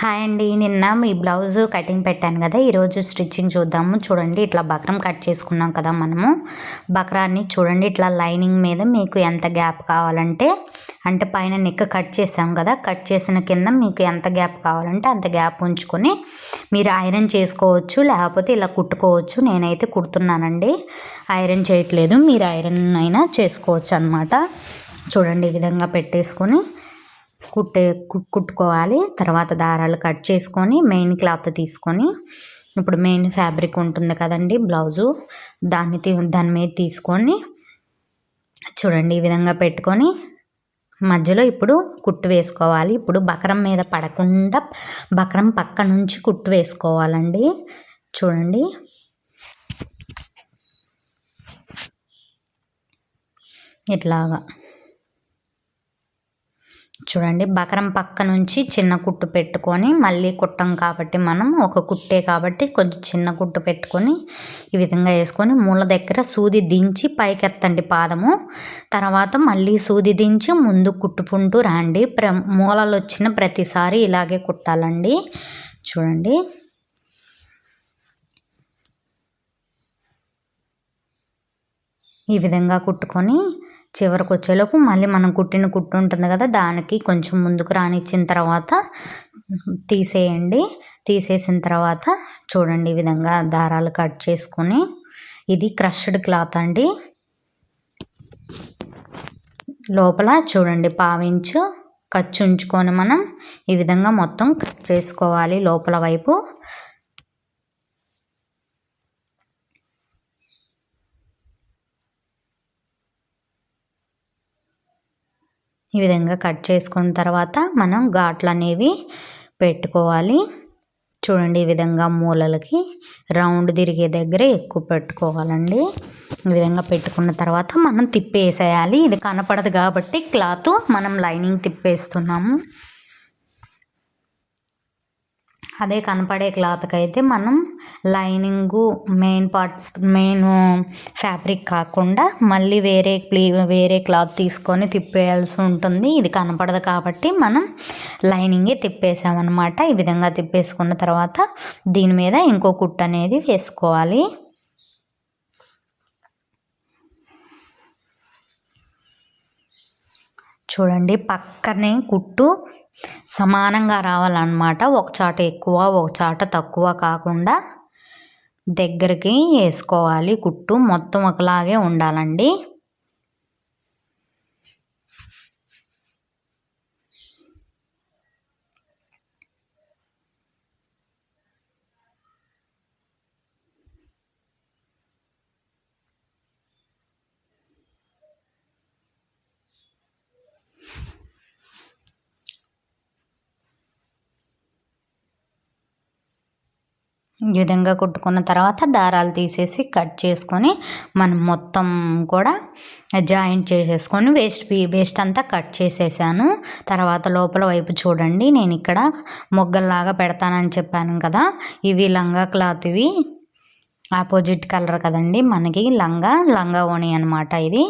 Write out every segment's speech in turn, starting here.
Hi అండి. నిన్న మీ blouse cutting పెట్టాను కదా ఈరోజు స్టిచ్చింగ్ చూద్దాము. చూడండి ఇట్లా బక్రం కట్ చేసుకున్నాం కదా మనము. బక్రాన్ని చూడండి ఇట్లా లైనింగ్ మీద మీకు ఎంత గ్యాప్ కావాలంటే అంటే పైన నెక్ కట్ చేసాం కదా కట్ చేసిన కింద మీకు ఎంత గ్యాప్ కావాలంటే అంత గ్యాప్ ఉంచుకొని మీరు ఐరన్ చేసుకోవచ్చు లేకపోతే ఇలా కుట్టుకోవచ్చు. నేనైతే కుడుతున్నానండి. ఐరన్ చేయట్లేదు మీరు ఐరన్ అయినా చేసుకోవచ్చు అనమాట చూడండి ఈ విధంగా పెట్టేసుకొని కుట్టే కుట్టుకోవాలి. తర్వాత దారాలు కట్ చేసుకొని మెయిన్ క్లాత్ తీసుకొని ఇప్పుడు మెయిన్ ఫ్యాబ్రిక్ ఉంటుంది కదండి బ్లౌజు. దాన్ని దాని మీద తీసుకొని చూడండి ఈ విధంగా పెట్టుకొని మధ్యలో ఇప్పుడు కుట్టు వేసుకోవాలి. ఇప్పుడు బకరం మీద పడకుండా బకరం పక్క నుంచి కుట్టు వేసుకోవాలండి. చూడండి. ఇట్లాగా. చూడండి. బకరం పక్క నుంచి చిన్న కుట్టు పెట్టుకొని మళ్ళీ కుట్టం కాబట్టి మనం ఒక కుట్టే కాబట్టి కొంచెం చిన్న కుట్టు పెట్టుకొని ఈ విధంగా వేసుకొని మూల దగ్గర సూది దించి పైకెత్తండి పాదము. తర్వాత మళ్ళీ సూది దించి ముందు కుట్టుకుంటూ రండి. ప్ర మూలలు వచ్చిన ప్రతిసారి ఇలాగే కుట్టాలండి. చూడండి. ఈ విధంగా కుట్టుకొని చివరికి వచ్చేలోపు మళ్ళీ మనం కుట్టిన కుట్టు ఉంటుంది కదా దానికి కొంచెం ముందుకు రానిచ్చిన తర్వాత తీసేయండి. తీసేసిన తర్వాత చూడండి ఈ విధంగా దారాలు కట్ చేసుకొని ఇది క్రష్డ్ క్లాత్ అండి. లోపల చూడండి పావించు ఖర్చు ఉంచుకొని మనం ఈ విధంగా మొత్తం కట్ చేసుకోవాలి లోపల వైపు. ఈ విధంగా కట్ చేసుకున్న తర్వాత మనం ఘాట్లు అనేవి పెట్టుకోవాలి. చూడండి ఈ విధంగా మూలలకి రౌండ్ తిరిగే దగ్గర ఎక్కువ పెట్టుకోవాలండి. ఈ విధంగా పెట్టుకున్న తర్వాత మనం తిప్పేసేయాలి. ఇది కనపడదు కాబట్టి క్లాత్ మనం లైనింగ్ తిప్పేస్తున్నాము. అదే కనపడే క్లాత్కి అయితే మనం lining main part main fabric కాకుండా మళ్ళీ వేరే ప్లీ వేరే క్లాత్ తీసుకొని తిప్పేయాల్సి ఉంటుంది. ఇది కనపడదు కాబట్టి మనం లైనింగే తిప్పేసామన్నమాట. ఈ విధంగా తిప్పేసుకున్న తర్వాత దీని మీద ఇంకో కుట్టు అనేది వేసుకోవాలి. చూడండి పక్కనే కుట్టు సమానంగా రావాలన్నమాట. ఒక చాట ఎక్కువ ఒక చాట తక్కువ కాకుండా దగ్గరికి వేసుకోవాలి. కుట్టు మొత్తం ఒకలాగే ఉండాలండి. ఈ విధంగా కుట్టుకున్న తర్వాత దారాలు తీసేసి కట్ చేసుకొని మనం మొత్తం కూడా జాయింట్ చేసేసుకొని వేస్ట్ వేస్ట్ అంతా కట్ చేసేసాను. తర్వాత లోపల వైపు చూడండి నేను ఇక్కడ మొగ్గల్లాగా పెడతానని చెప్పాను కదా. ఇవి లంగా క్లాత్ ఇవి. ఆపోజిట్ కలర్ కదండి మనకి లంగా లంగా ఓణి అనమాట ఇది.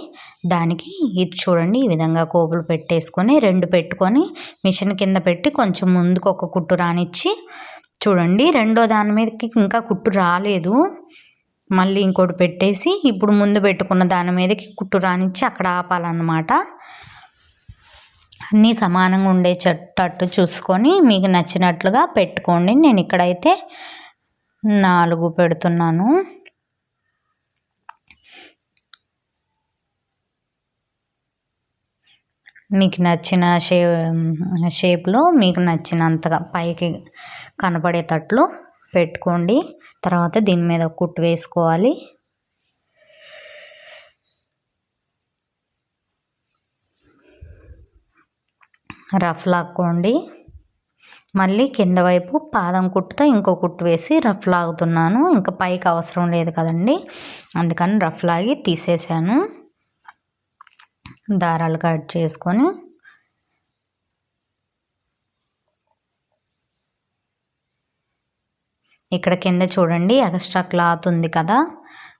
దానికి ఇది చూడండి ఈ విధంగా కోపులు పెట్టేసుకొని రెండు పెట్టుకొని మిషన్ కింద పెట్టి కొంచెం ముందుకు ఒక కుట్టు రానిచ్చి చూడండి రెండో దాని మీదకి ఇంకా కుట్టు రాలేదు. మళ్ళీ ఇంకోటి పెట్టేసి ఇప్పుడు ముందు పెట్టుకున్న దాని మీదకి కుట్టు రానిచ్చి అక్కడ ఆపాలన్నమాట. అన్నీ సమానంగా ఉండే చెట్టట్టు చూసుకొని మీకు నచ్చినట్లుగా పెట్టుకోండి. నేను ఇక్కడైతే నాలుగు పెడుతున్నాను. మీకు నచ్చిన షే షేప్లో మీకు నచ్చినంతగా పైకి కనపడేటట్లు పెట్టుకోండి. తర్వాత దీని మీద కుట్టు వేసుకోవాలి. రఫ్ లాక్కోండి. మళ్ళీ కింద వైపు పాదం కుట్టుతో ఇంకో కుట్టు వేసి రఫ్ లాగుతున్నాను. ఇంకా పైకి అవసరం లేదు కదండి. అందుకని రఫ్ లాగి తీసేసాను. దారాలు కట్ చేసుకొని ఇక్కడ కింద చూడండి ఎక్స్ట్రా క్లాత్ ఉంది కదా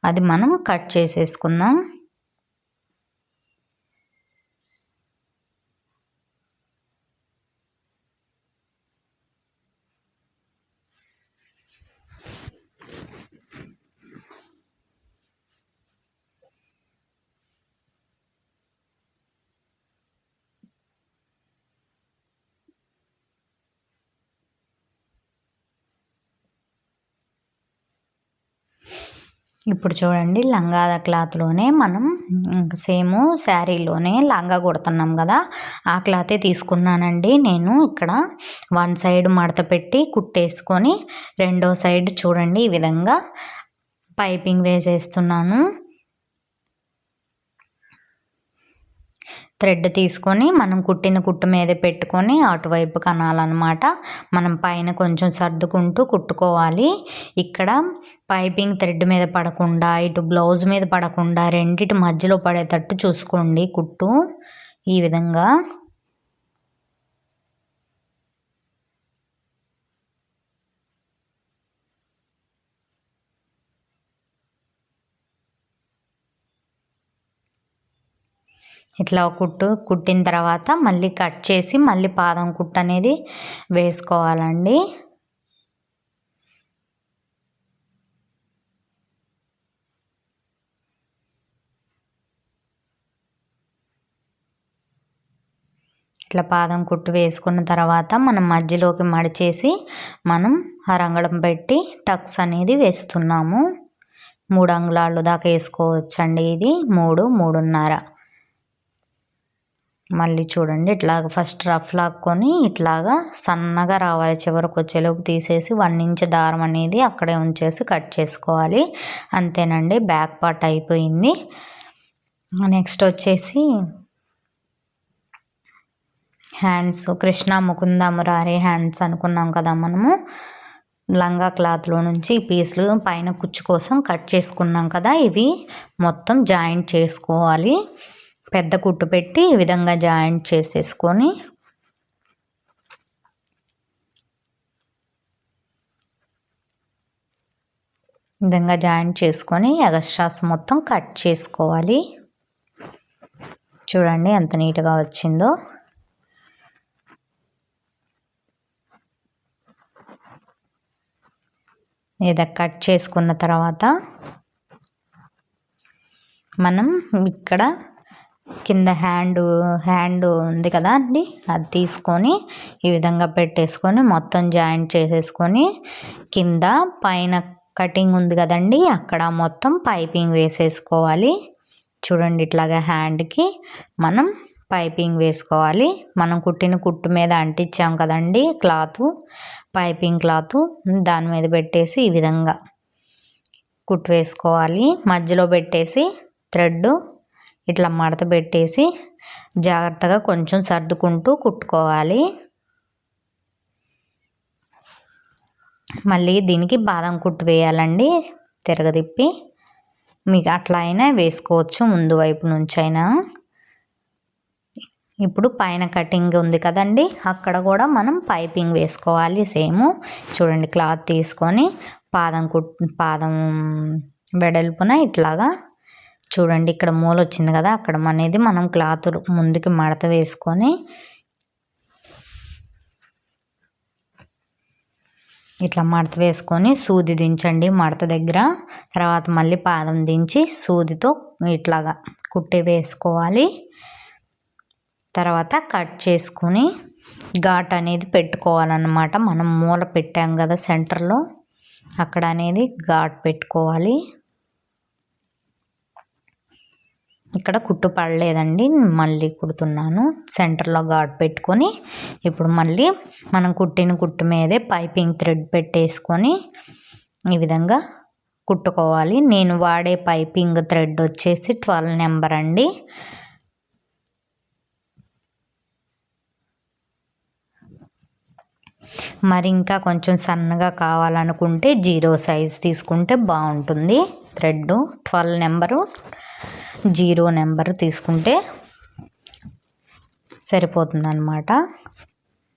అది మనం కట్ చేసేసుకుందాం. ఇప్పుడు చూడండి లంగా క్లాత్లోనే మనం సేమ్ శారీలోనే లంగా కుడుతున్నాం కదా. ఆ క్లాతే తీసుకున్నానండి. నేను ఇక్కడ వన్ సైడ్ మడత పెట్టి కుట్టేసుకొని రెండో సైడ్ చూడండి ఈ విధంగా పైపింగ్ వేసేస్తున్నాను. థ్రెడ్ తీసుకొని మనం కుట్టిన కుట్టు మీద పెట్టుకొని అటువైపు కనాలన్నమాట. మనం పైన కొంచెం సర్దుకుంటూ కుట్టుకోవాలి. ఇక్కడ పైపింగ్ థ్రెడ్ మీద పడకుండా ఇటు బ్లౌజ్ మీద పడకుండా రెండిటి మధ్యలో పడేటట్టు చూసుకోండి కుట్టు. ఈ విధంగా ఇట్లా కుట్టు కుట్టిన తర్వాత మళ్ళీ కట్ చేసి మళ్ళీ పాదం కుట్టు అనేది వేసుకోవాలండి. ఇట్లా పాదం కుట్టు వేసుకున్న తర్వాత మనం మధ్యలోకి మడిచేసి మనం రంగళం పెట్టి టక్స్ అనేది వేస్తున్నాము. మూడు అంగుళాలు దాకా వేసుకోవచ్చండి ఇది. మూడు మూడున్నర. మళ్ళీ చూడండి. ఇట్లాగ ఫస్ట్ రఫ్ లాక్కొని ఇట్లాగా సన్నగా రావాలి. చివరికి వచ్చేలోపు తీసేసి వన్ ఇంచ్ దారం అనేది అక్కడే ఉంచేసి కట్ చేసుకోవాలి. అంతేనండి. బ్యాక్ పార్ట్ అయిపోయింది. నెక్స్ట్ వచ్చేసి హ్యాండ్స్ కృష్ణ ముకుంద మురారి హ్యాండ్స్ అనుకున్నాం కదా మనము. లంగా క్లాత్లో నుంచి పీసులు పైన కుచ్చు కోసం కట్ చేసుకున్నాం కదా. ఇవి మొత్తం జాయింట్ చేసుకోవాలి. పెద్ద కుట్టు పెట్టి ఈ విధంగా జాయింట్ చేసేసుకొని విధంగా జాయింట్ చేసుకొని ఎగస్ట్రాస్ మొత్తం కట్ చేసుకోవాలి. చూడండి ఎంత నీట్గా వచ్చిందో. ఏదో కట్ చేసుకున్న తర్వాత మనం ఇక్కడ కింద హ్యాండ్ హ్యాండ్ ఉంది కదా అండి. అది తీసుకొని ఈ విధంగా పెట్టేసుకొని మొత్తం జాయింట్ చేసేసుకొని కింద పైన కటింగ్ ఉంది కదండి అక్కడ మొత్తం పైపింగ్ వేసేసుకోవాలి. చూడండి ఇట్లాగా హ్యాండ్కి మనం పైపింగ్ వేసుకోవాలి. మనం కుట్టిన కుట్టు మీద అంటించాం కదండి క్లాత్ పైపింగ్ క్లాత్ దాని మీద పెట్టేసి ఈ విధంగా కుట్టు వేసుకోవాలి. మధ్యలో పెట్టేసి థ్రెడ్ ఇట్లా మడత పెట్టేసి జాగ్రత్తగా కొంచెం సర్దుకుంటూ కుట్టుకోవాలి. మళ్ళీ దీనికి బాదం కుట్టు వేయాలండి తిరగదిప్పి మీకు అట్లా అయినా వేసుకోవచ్చు ముందు వైపు నుంచి అయినా ఇప్పుడు పైన కటింగ్ ఉంది కదండి అక్కడ కూడా మనం పైపింగ్ వేసుకోవాలి సేమ్. చూడండి క్లాత్ తీసుకొని పాదం కుట్ పాదం వెడల్పున ఇట్లాగా చూడండి ఇక్కడ మూల వచ్చింది కదా అక్కడ అనేది మనం క్లాత్ ముందుకి మడత వేసుకొని ఇట్లా మడత వేసుకొని సూది దించండి మడత దగ్గర. తర్వాత మళ్ళీ పాదం దించి సూదితో ఇట్లాగా కుట్టి వేసుకోవాలి. తర్వాత కట్ చేసుకుని ఘాట్ అనేది పెట్టుకోవాలన్నమాట. మనం మూల పెట్టాం కదా సెంటర్లో అక్కడ అనేది ఘాట్ పెట్టుకోవాలి. ఇక్కడ కుట్టు పడలేదండి మళ్ళీ కుడుతున్నాను. సెంటర్లో ఘాట్ పెట్టుకొని ఇప్పుడు మళ్ళీ మనం కుట్టిన కుట్టు మీదే పైపింగ్ థ్రెడ్ పెట్టేసుకొని ఈ విధంగా కుట్టుకోవాలి. నేను వాడే పైపింగ్ థ్రెడ్ వచ్చేసి ట్వెల్వ్ నెంబర్ అండి. మరి ఇంకా కొంచెం సన్నగా కావాలనుకుంటే జీరో సైజ్ తీసుకుంటే బాగుంటుంది. Thread twelve number zero number తీసుకుంటే సరిపోతుంది అనమాట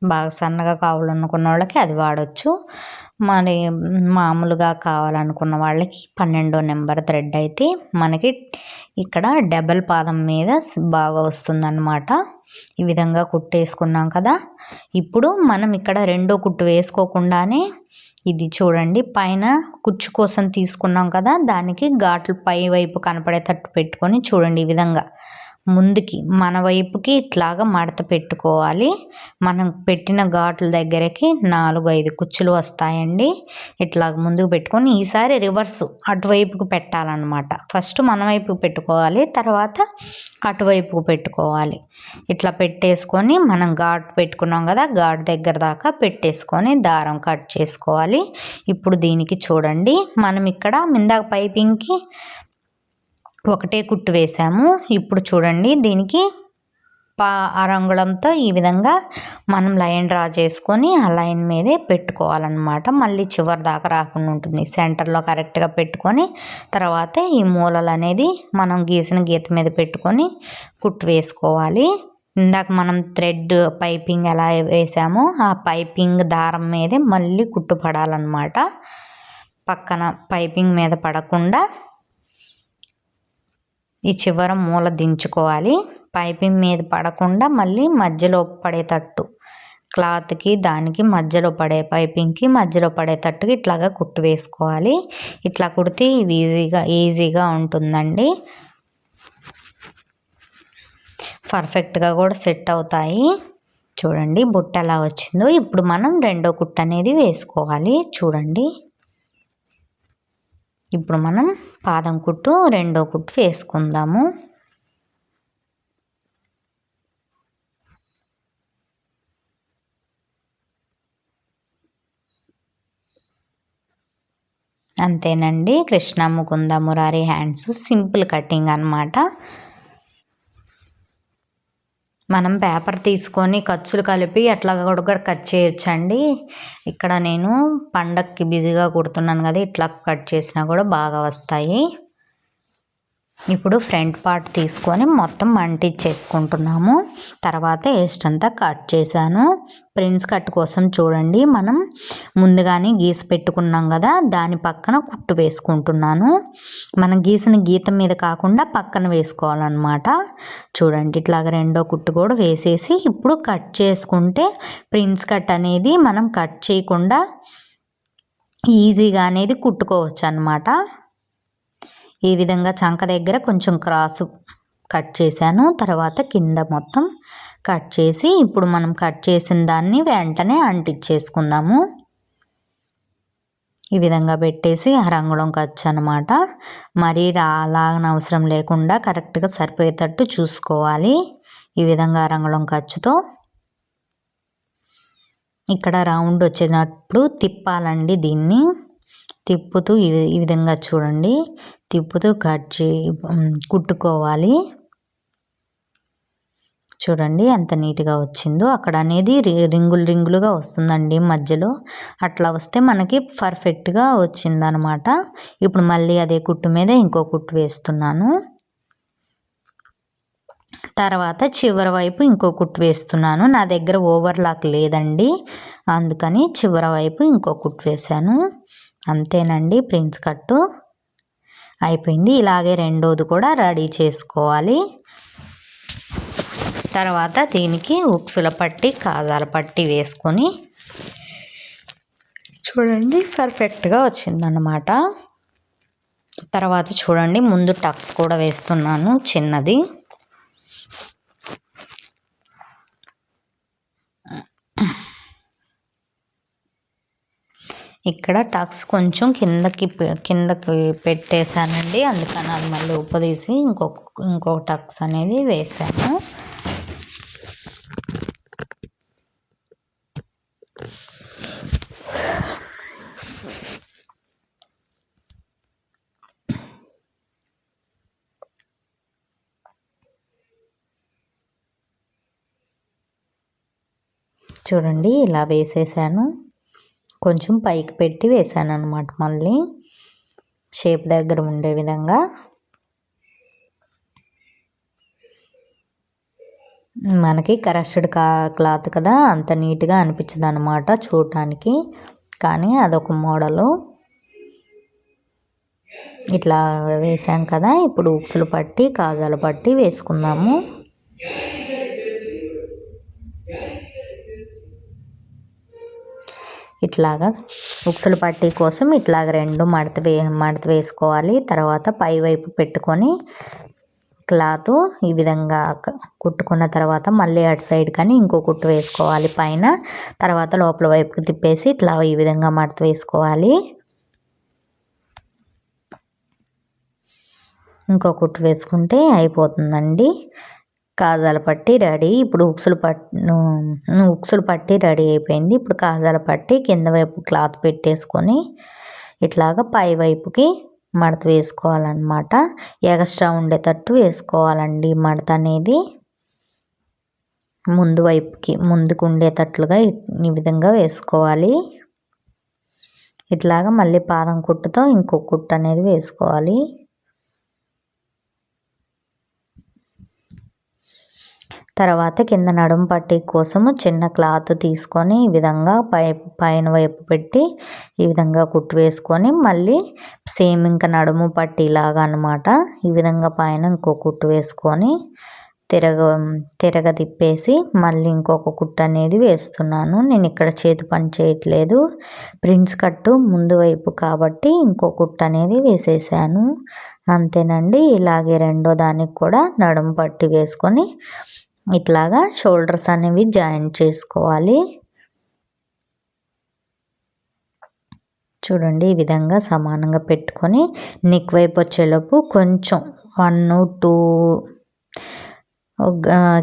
బాగా సన్నగా కావాలనుకున్న వాళ్ళకి అది వాడచ్చు. మరి మామూలుగా కావాలనుకున్న వాళ్ళకి పన్నెండో నెంబర్ థ్రెడ్ అయితే మనకి ఇక్కడ డబల్ పాదం మీద బాగా వస్తుందన్నమాట. ఈ విధంగా కుట్టేసుకున్నాం కదా. ఇప్పుడు మనం ఇక్కడ రెండో కుట్టు వేసుకోకుండానే ఇది చూడండి పైన కుచ్చు కోసం తీసుకున్నాం కదా. దానికి ఘాట్లు పై వైపు కనపడేటట్టు పెట్టుకొని చూడండి ఈ విధంగా. ముందుకి మన వైపుకి ఇట్లాగా మడత పెట్టుకోవాలి. మనం పెట్టిన ఘాట్ల దగ్గరకి నాలుగు ఐదు కుచ్చులు వస్తాయండి. ఇట్లా ముందుకు పెట్టుకొని ఈసారి రివర్స్ అటువైపుకు పెట్టాలన్నమాట. ఫస్ట్ మన వైపుకు పెట్టుకోవాలి తర్వాత అటువైపుకు పెట్టుకోవాలి. ఇట్లా పెట్టేసుకొని మనం ఘాట్ పెట్టుకున్నాం కదా ఘాట్ దగ్గర దాకా పెట్టేసుకొని దారం కట్ చేసుకోవాలి. ఇప్పుడు దీనికి చూడండి మనం ఇక్కడ మిందాక పైపింగ్కి ఒకటే కుట్టు వేసాము. ఇప్పుడు చూడండి దీనికి పా అరంగుళంతో ఈ విధంగా మనం లైన్ డ్రా చేసుకొని ఆ లైన్ మీదే పెట్టుకోవాలన్నమాట. మళ్ళీ చివరి దాకా రాకుండా ఉంటుంది. సెంటర్లో కరెక్ట్గా పెట్టుకొని తర్వాత ఈ మూలలు అనేది మనం గీసిన గీత మీద పెట్టుకొని కుట్టు వేసుకోవాలి. ఇందాక మనం థ్రెడ్ పైపింగ్ ఎలా వేసామో ఆ పైపింగ్ దారం మీదే మళ్ళీ కుట్టు పడాలన్నమాట. పక్కన పైపింగ్ మీద పడకుండా ఈ చివర మూల దించుకోవాలి. పైపింగ్ మీద పడకుండా మళ్ళీ మధ్యలో పడేటట్టు. క్లాత్కి దానికి మధ్యలో పడే పైపింగ్కి మధ్యలో పడేటట్టుగా ఇట్లాగా కుట్టు వేసుకోవాలి. ఇట్లా కుడితే ఇవి ఈజీగా ఈజీగా ఉంటుందండి. పర్ఫెక్ట్గా కూడా సెట్ అవుతాయి. చూడండి బుట్ట ఎలా వచ్చిందో. ఇప్పుడు మనం రెండో కుట్ట అనేది వేసుకోవాలి. చూడండి. ఇప్పుడు మనం పాదం కుట్టు రెండో కుట్టు వేసుకుందాము. అంతేనండి Krishna Mukunda Murari hands simple cutting అనమాట మనం పేపర్ తీసుకొని ఖర్చులు కలిపి అట్లా కూడా కట్ చేయొచ్చండి. ఇక్కడ నేను పండక్కి బిజీగా కుడుతున్నాను కదా ఇట్లా కట్ చేసినా కూడా బాగా వస్తాయి. ఇప్పుడు ఫ్రంట్ పార్ట్ తీసుకొని మొత్తం అంటించేసుకుంటున్నాము. తర్వాత వేస్ట్ అంతా కట్ చేశాను. ప్రిన్స్ కట్ కోసం చూడండి. మనం ముందుగానే గీసి పెట్టుకున్నాం కదా దాని పక్కన కుట్టు వేసుకుంటున్నాను. మనం గీసిన గీత మీద కాకుండా పక్కన వేసుకోవాలన్నమాట. చూడండి ఇట్లాగ రెండో కుట్టు కూడా వేసేసి ఇప్పుడు కట్ చేసుకుంటే ప్రిన్స్ కట్ అనేది మనం కట్ చేయకుండా ఈజీగా అనేది కుట్టుకోవచ్చు అనమాట ఈ విధంగా చంక దగ్గర కొంచెం క్రాసు కట్ చేశాను. తర్వాత కింద మొత్తం కట్ చేసి ఇప్పుడు మనం కట్ చేసిన దాన్ని వెంటనే అంటించేసుకుందాము. ఈ విధంగా పెట్టేసి ఆ రంగుళం ఖర్చు అనమాట మరీ అలాగన అవసరం లేకుండా కరెక్ట్గా సరిపోయేటట్టు చూసుకోవాలి. ఈ విధంగా రంగుళం ఖర్చుతో ఇక్కడ రౌండ్ వచ్చినప్పుడు తిప్పాలండి దీన్ని. తిప్పుతూ ఈ విధంగా చూడండి. తిప్పుతూ కట్ చే కుట్టుకోవాలి. చూడండి ఎంత నీట్గా వచ్చిందో. అక్కడ అనేది రింగులు రింగులుగా వస్తుందండి మధ్యలో. అట్లా వస్తే మనకి పర్ఫెక్ట్గా వచ్చిందనమాట. ఇప్పుడు మళ్ళీ అదే కుట్టు మీద ఇంకో కుట్టు వేస్తున్నాను. తర్వాత చివరి వైపు ఇంకో కుట్టు వేస్తున్నాను. నా దగ్గర ఓవర్లాక్ లేదండి. అందుకని చివరి వైపు ఇంకో కుట్టు వేశాను. అంతేనండి ప్రిన్స్ కట్టు. అయిపోయింది. ఇలాగే రెండోది కూడా రెడీ చేసుకోవాలి. తర్వాత దీనికి ఉక్సుల పట్టి కాజాల పట్టి వేసుకొని చూడండి పర్ఫెక్ట్గా వచ్చిందన్నమాట. తర్వాత చూడండి ముందు టక్స్ కూడా వేస్తున్నాను చిన్నది. ఇక్కడ టక్స్ కొంచెం కిందకి కిందకి పెట్టేశానండి. అందుకని అది మళ్ళీ ఉపదీసి ఇంకొక ఇంకొక టక్స్ అనేది వేసాను చూడండి ఇలా వేసేసాను. కొంచెం పైకి పెట్టి వేసాను అనమాట మళ్ళీ. షేప్ దగ్గర ఉండే విధంగా. మనకి కరస్టెడ్ కా క్లాత్ కదా అంత నీట్గా అనిపించదు అనమాట చూడటానికి కానీ అదొక మోడలు. ఇట్లా వేసాం కదా ఇప్పుడు ఉక్సులు పట్టి కాజాలు పట్టి వేసుకుందాము. ఇట్లాగా ఉక్సులు పట్టీ కోసం ఇట్లాగ రెండు మడత వే మడత వేసుకోవాలి. తర్వాత పై వైపు పెట్టుకొని క్లాత్ ఈ విధంగా కుట్టుకున్న తర్వాత మళ్ళీ అటు సైడ్ కానీ ఇంకో కుట్టు వేసుకోవాలి పైన. తర్వాత లోపల వైపుకి తిప్పేసి ఇట్లా ఈ విధంగా మడత వేసుకోవాలి. ఇంకో కుట్టు వేసుకుంటే అయిపోతుందండి. కాజాల పట్టి రెడీ. ఇప్పుడు ఉక్సులు పట్టి ఉక్సులు పట్టి రెడీ అయిపోయింది. ఇప్పుడు కాజాల పట్టి కింద వైపు క్లాత్ పెట్టేసుకొని ఇట్లాగా పై వైపుకి మడత వేసుకోవాలన్నమాట. ఎగస్ట్రా ఉండేటట్టు వేసుకోవాలండి మడత అనేది. ముందు వైపుకి ముందుకు ఉండేటట్లుగా ఈ విధంగా వేసుకోవాలి. ఇట్లాగా మళ్ళీ పాదం కుట్టుతో ఇంకో కుట్టు అనేది వేసుకోవాలి. తర్వాత కింద నడుము పట్టి కోసము చిన్న క్లాత్ తీసుకొని ఈ విధంగా పై పైన వైపు పెట్టి ఈ విధంగా కుట్టు వేసుకొని మళ్ళీ సేమ్ ఇంకా నడుము పట్టిలాగా అనమాట ఈ విధంగా పైన ఇంకో కుట్టు వేసుకొని తిరగ తిరగ తిప్పేసి మళ్ళీ ఇంకొక కుట్టు అనేది వేస్తున్నాను. నేను ఇక్కడ చేతి పని చేయట్లేదు. ప్రిన్స్ కట్టు ముందు వైపు కాబట్టి ఇంకో కుట్టు అనేది వేసేసాను. అంతేనండి. ఇలాగే రెండో దానికి కూడా నడుము పట్టి వేసుకొని ఇట్లాగా షోల్డర్స్ అనేవి జాయింట్ చేసుకోవాలి. చూడండి ఈ విధంగా సమానంగా పెట్టుకొని నెక్ వైపు వచ్చేలోపు కొంచెం వన్ టూ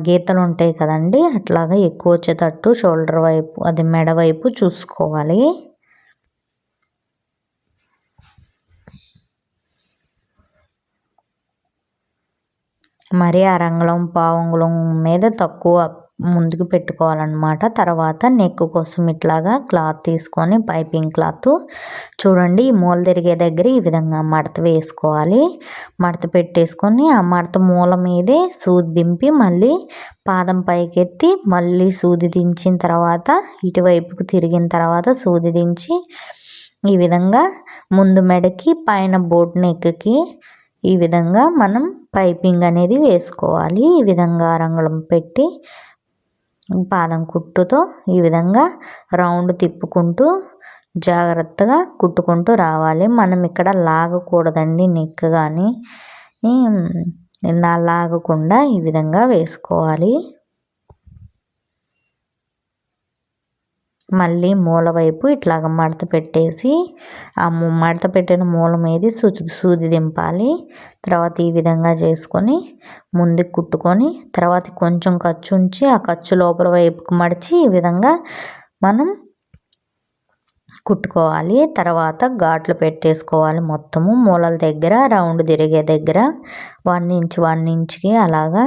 గీతలు ఉంటాయి కదండి అట్లాగా ఎక్కువ వచ్చేటట్టు షోల్డర్ వైపు అది మెడ వైపు చూసుకోవాలి. మరి అరంగుళం పావంగుళం మీద తక్కువ ముందుకు పెట్టుకోవాలన్నమాట. తర్వాత నెక్ కోసం ఇట్లాగా క్లాత్ తీసుకొని పైపింగ్ క్లాత్ చూడండి ఈ మూల తిరిగే దగ్గర ఈ విధంగా మడత వేసుకోవాలి. మడత పెట్టేసుకొని ఆ మడత మూల మీదే సూది దింపి మళ్ళీ పాదం పైకెత్తి మళ్ళీ సూది దించిన తర్వాత ఇటువైపుకు తిరిగిన తర్వాత సూది దించి ఈ విధంగా ముందు మెడకి పైన బోట్ నెక్కి ఈ విధంగా మనం పైపింగ్ అనేది వేసుకోవాలి. ఈ విధంగా రంగుళం పెట్టి పాదం కుట్టుతో ఈ విధంగా రౌండ్ తిప్పుకుంటూ జాగ్రత్తగా కుట్టుకుంటూ రావాలి. మనం ఇక్కడ లాగకూడదండి నెక్ కానీ లాగకుండా ఈ విధంగా వేసుకోవాలి. మళ్ళీ మూల వైపు ఇట్లాగ మడత పెట్టేసి ఆ మడత పెట్టిన మూల మీద సూచి సూది దింపాలి. తర్వాత ఈ విధంగా చేసుకొని ముందుకు కుట్టుకొని తర్వాత కొంచెం ఖర్చు ఉంచి ఆ ఖర్చు లోపల వైపుకు మడిచి ఈ విధంగా మనం కుట్టుకోవాలి. తర్వాత ఘాట్లు పెట్టేసుకోవాలి మొత్తము. మూలల దగ్గర రౌండ్ తిరిగే దగ్గర వన్ ఇంచ్ వన్ ఇంచ్కి అలాగా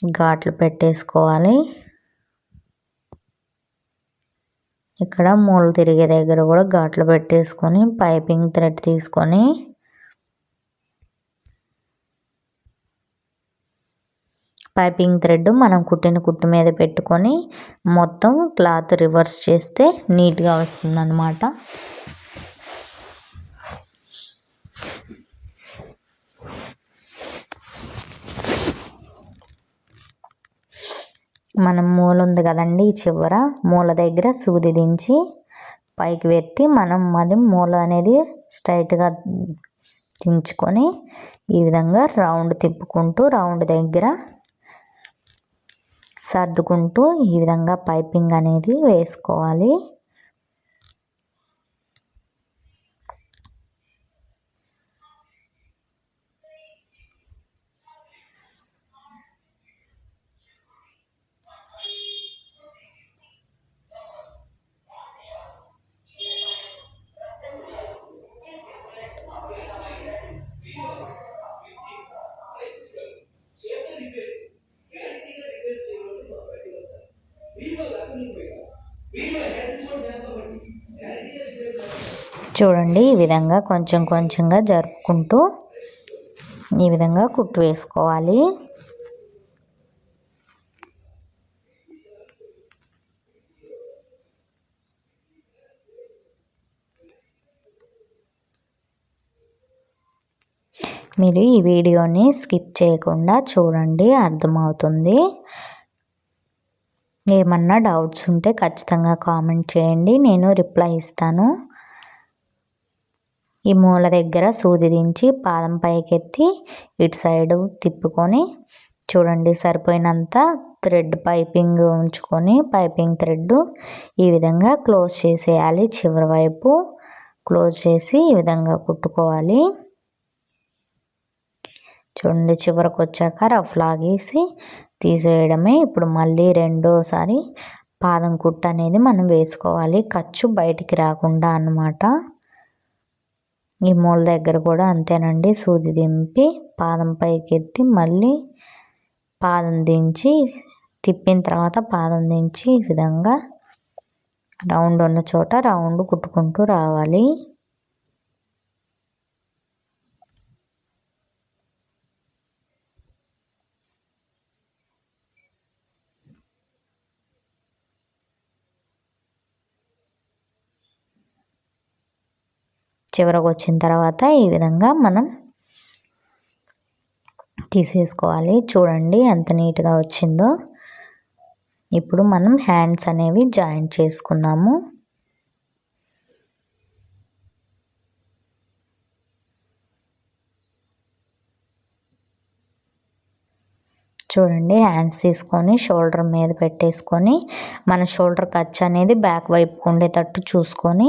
ఘాట్లు పెట్టేసుకోవాలి. ఇక్కడ మూల తిరిగే దగ్గర కూడా ఘాట్లు పెట్టేసుకొని పైపింగ్ థ్రెడ్ తీసుకొని పైపింగ్ థ్రెడ్ మనం కుట్టిన కుట్టు మీద పెట్టుకొని మొత్తం క్లాత్ రివర్స్ చేస్తే నీట్గా వస్తుందన్నమాట. మనం మూల ఉంది కదండి ఈ చివర. మూల దగ్గర సూది దించి పైకి వెత్తి మనం మరి మూల అనేది స్ట్రైట్గా దించుకొని ఈ విధంగా రౌండ్ తిప్పుకుంటూ రౌండ్ దగ్గర సర్దుకుంటూ ఈ విధంగా పైపింగ్ అనేది వేసుకోవాలి. చూడండి. ఈ విధంగా కొంచెం కొంచెంగా జరుపుకుంటూ ఈ విధంగా కుట్టు వేసుకోవాలి. మీరు ఈ వీడియోని స్కిప్ చేయకుండా చూడండి అర్థమవుతుంది. ఏమన్నా డౌట్స్ ఉంటే ఖచ్చితంగా కామెంట్ చేయండి. నేను రిప్లై ఇస్తాను. ఈ మూల దగ్గర సూది దించి పాదం పైకెత్తి ఇటు సైడు తిప్పుకొని చూడండి సరిపోయినంత థ్రెడ్ పైపింగ్ ఉంచుకొని పైపింగ్ థ్రెడ్ ఈ విధంగా క్లోజ్ చేసేయాలి. చివరి వైపు క్లోజ్ చేసి ఈ విధంగా కుట్టుకోవాలి. చూడండి చివరికి వచ్చాక రఫ్ లాగేసి తీసేయడమే. ఇప్పుడు మళ్ళీ రెండోసారి పాదం కుట్టు అనేది మనం వేసుకోవాలి. ఖర్చు బయటికి రాకుండా అన్నమాట. ఈ మూల దగ్గర కూడా అంతేనండి. సూది దింపి పాదం పైకి ఎత్తి మళ్ళీ పాదం దించి తిప్పిన తర్వాత పాదం దించి ఈ విధంగా రౌండ్ ఉన్న చోట రౌండ్ కుట్టుకుంటూ రావాలి. చివరకు వచ్చిన తర్వాత ఈ విధంగా మనం తీసేసుకోవాలి. చూడండి ఎంత నీట్గా వచ్చిందో. ఇప్పుడు మనం హ్యాండ్స్ అనేవి జాయింట్ చేసుకుందాము. చూడండి హ్యాండ్స్ తీసుకొని షోల్డర్ మీద పెట్టేసుకొని మన షోల్డర్ ఖర్చు అనేది బ్యాక్ వైపు ఉండేటట్టు చూసుకొని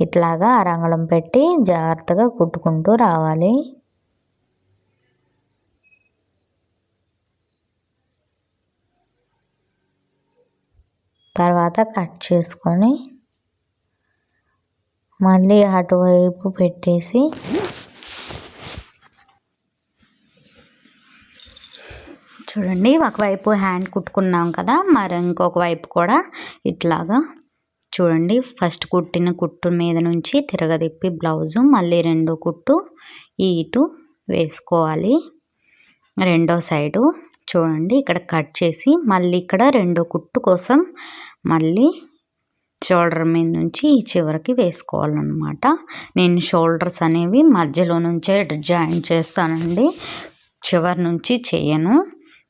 ఇట్లాగా అరంగళం పెట్టి జాగ్రత్తగా కుట్టుకుంటూ రావాలి. తర్వాత కట్ చేసుకొని మళ్ళీ అటువైపు పెట్టేసి చూడండి ఒకవైపు హ్యాండ్ కుట్టుకున్నాం కదా మరి ఇంకొక వైపు కూడా ఇట్లాగా. చూడండి ఫస్ట్ కుట్టిన కుట్టు మీద నుంచి తిరగదిప్పి బ్లౌజు మళ్ళీ రెండో కుట్టు ఈ ఇటు వేసుకోవాలి. రెండో సైడు చూడండి ఇక్కడ కట్ చేసి మళ్ళీ ఇక్కడ రెండో కుట్టు కోసం మళ్ళీ షోల్డర్ మీద నుంచి ఈ చివరికి వేసుకోవాలన్నమాట. నేను షోల్డర్స్ అనేవి మధ్యలో నుంచే జాయిన్ చేస్తానండి. చివరి నుంచి చేయను.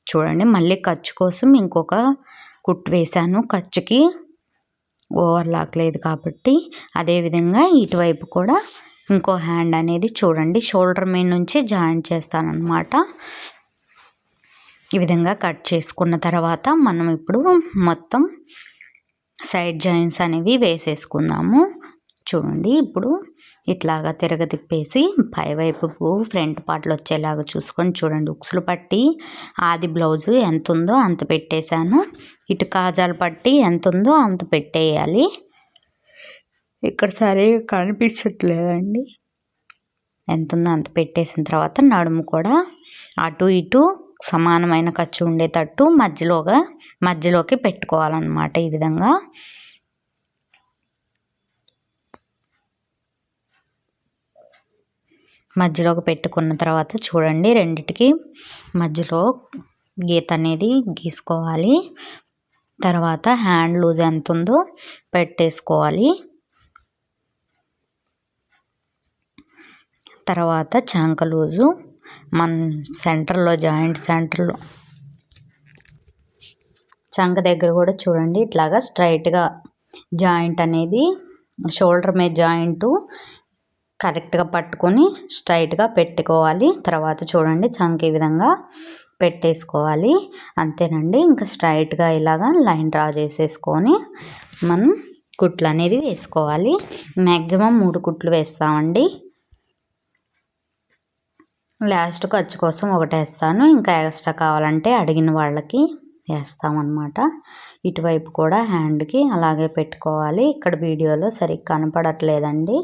చూడండి మళ్ళీ ఖర్చు కోసం ఇంకొక కుట్టు వేశాను. ఖర్చుకి ఓవర్లాక్ లేదు కాబట్టి అదేవిధంగా ఇటువైపు కూడా ఇంకో హ్యాండ్ అనేది చూడండి షోల్డర్ మీద నుంచి జాయిన్ చేస్తానన్నమాట. ఈ విధంగా కట్ చేసుకున్న తర్వాత మనం ఇప్పుడు మొత్తం సైడ్ జాయింట్స్ అనేవి వేసేసుకుందాము. చూడండి. ఇప్పుడు ఇట్లాగా తిరగ తిప్పేసి పైవైపుకు ఫ్రంట్ పార్ట్లు వచ్చేలాగా చూసుకొని చూడండి. ఉక్సులు పట్టి ఆది బ్లౌజు ఎంత ఉందో అంత పెట్టేశాను. ఇటు కాజాలు పట్టి ఎంత ఉందో అంత పెట్టేయాలి. ఇక్కడ సరిగా కనిపించట్లేదండి. ఎంత ఉందో అంత పెట్టేసిన తర్వాత నడుము కూడా అటు ఇటు సమానమైన ఖర్చు ఉండేటట్టు మధ్యలోగా మధ్యలోకి పెట్టుకోవాలన్నమాట ఈ విధంగా. మధ్యలోకి పెట్టుకున్న తర్వాత చూడండి రెండిటికి మధ్యలో గీత అనేది గీసుకోవాలి. తర్వాత హ్యాండ్ లూజ్ ఎంత ఉందో పెట్టేసుకోవాలి. తర్వాత చంక లూజు మన సెంటర్లో జాయింట్ సెంటర్లో. చంక దగ్గర కూడా చూడండి ఇట్లాగా స్ట్రైట్గా జాయింట్ అనేది షోల్డర్ మీద జాయింటు కరెక్ట్గా పట్టుకొని స్ట్రైట్గా పెట్టుకోవాలి. తర్వాత చూడండి చంక్ ఈ విధంగా పెట్టేసుకోవాలి. అంతేనండి. ఇంకా స్ట్రైట్గా ఇలాగా లైన్ డ్రా చేసేసుకొని మనం కుట్లు అనేది వేసుకోవాలి. మ్యాక్సిమం మూడు కుట్లు వేస్తామండి. లాస్ట్ ఖర్చు కోసం ఒకటి వేస్తాను. ఇంకా ఎక్స్ట్రా కావాలంటే అడిగిన వాళ్ళకి వేస్తామన్నమాట. ఇటువైపు కూడా హ్యాండ్కి అలాగే పెట్టుకోవాలి. ఇక్కడ వీడియోలో సరిగ్గా కనపడట్లేదండి.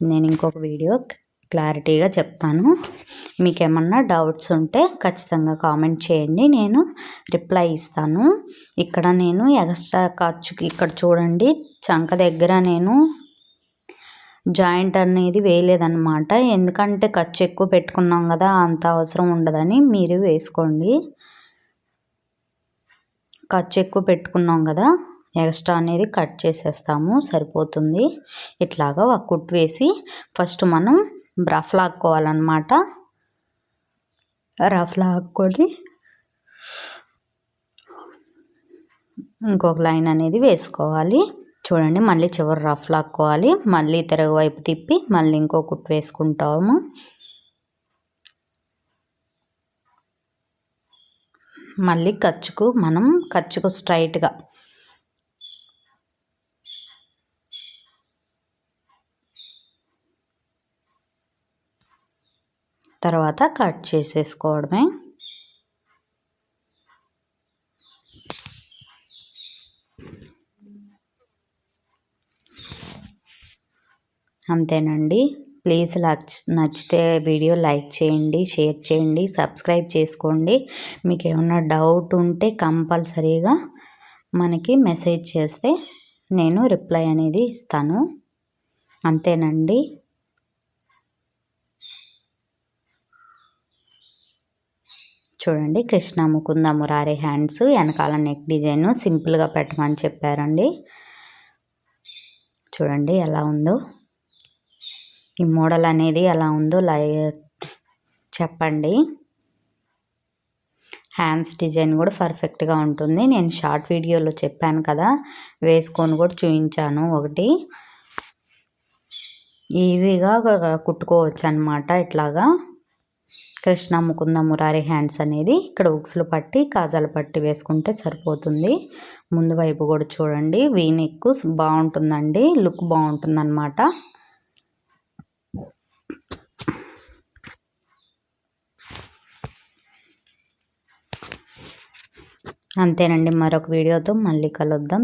నేను ఇంకొక వీడియో క్లారిటీగా చెప్తాను. మీకు ఏమన్నా డౌట్స్ ఉంటే ఖచ్చితంగా కామెంట్ చేయండి. నేను రిప్లై ఇస్తాను. ఇక్కడ నేను ఎక్స్ట్రా ఖర్చుకి ఇక్కడ చూడండి చంక దగ్గర నేను జాయింట్ అనేది వేయలేదన్నమాట. ఎందుకంటే ఖర్చు ఎక్కువ పెట్టుకున్నాం కదా అంత అవసరం ఉండదని మీరు వేసుకోండి. ఖర్చు ఎక్కువ పెట్టుకున్నాం కదా. ఎక్స్ట్రా అనేది కట్ చేసేస్తాము సరిపోతుంది. ఇట్లాగా ఒక కుట్టు వేసి ఫస్ట్ మనం రఫ్ లాక్కోవాలన్నమాట. రఫ్ లాక్కొని ఇంకొక లైన్ అనేది వేసుకోవాలి. చూడండి మళ్ళీ చివరి రఫ్ లాక్కోవాలి. మళ్ళీ తిరగ వైపు తిప్పి మళ్ళీ ఇంకో కుట్టు వేసుకుంటాము. మళ్ళీ ఖర్చుకు మనం ఖర్చుకు స్ట్రైట్గా తర్వాత కట్ చేసేసుకోవడమే. అంతేనండి. ప్లీజ్ నచ్చితే వీడియో లైక్ చేయండి షేర్ చేయండి సబ్స్క్రైబ్ చేసుకోండి. మీకు ఏమన్నా డౌట్ ఉంటే కంపల్సరీగా మనకి మెసేజ్ చేస్తే నేను రిప్లై అనేది ఇస్తాను. అంతేనండి. చూడండి. కృష్ణ ముకుంద మురారి హ్యాండ్స్ వెనకాల నెక్ డిజైన్ సింపుల్గా పెట్టమని చెప్పారండి. చూడండి ఎలా ఉందో. ఈ మోడల్ అనేది ఎలా ఉందో లై చెప్పండి. హ్యాండ్స్ డిజైన్ కూడా పర్ఫెక్ట్గా ఉంటుంది. నేను షార్ట్ వీడియోలో చెప్పాను కదా వేసుకొని కూడా చూపించాను ఒకటి. ఈజీగా కుట్టుకోవచ్చు అనమాట ఇట్లాగా. కృష్ణ ముకుంద మురారి హ్యాండ్స్ అనేది ఇక్కడ ఉక్సులు పట్టి కాజాలు పట్టి వేసుకుంటే సరిపోతుంది. ముందు వైపు కూడా చూడండి వీనెక్ బాగుంటుందండి లుక్ బాగుంటుందన్నమాట. అంతేనండి మరొక వీడియోతో మళ్ళీ కలుద్దాం.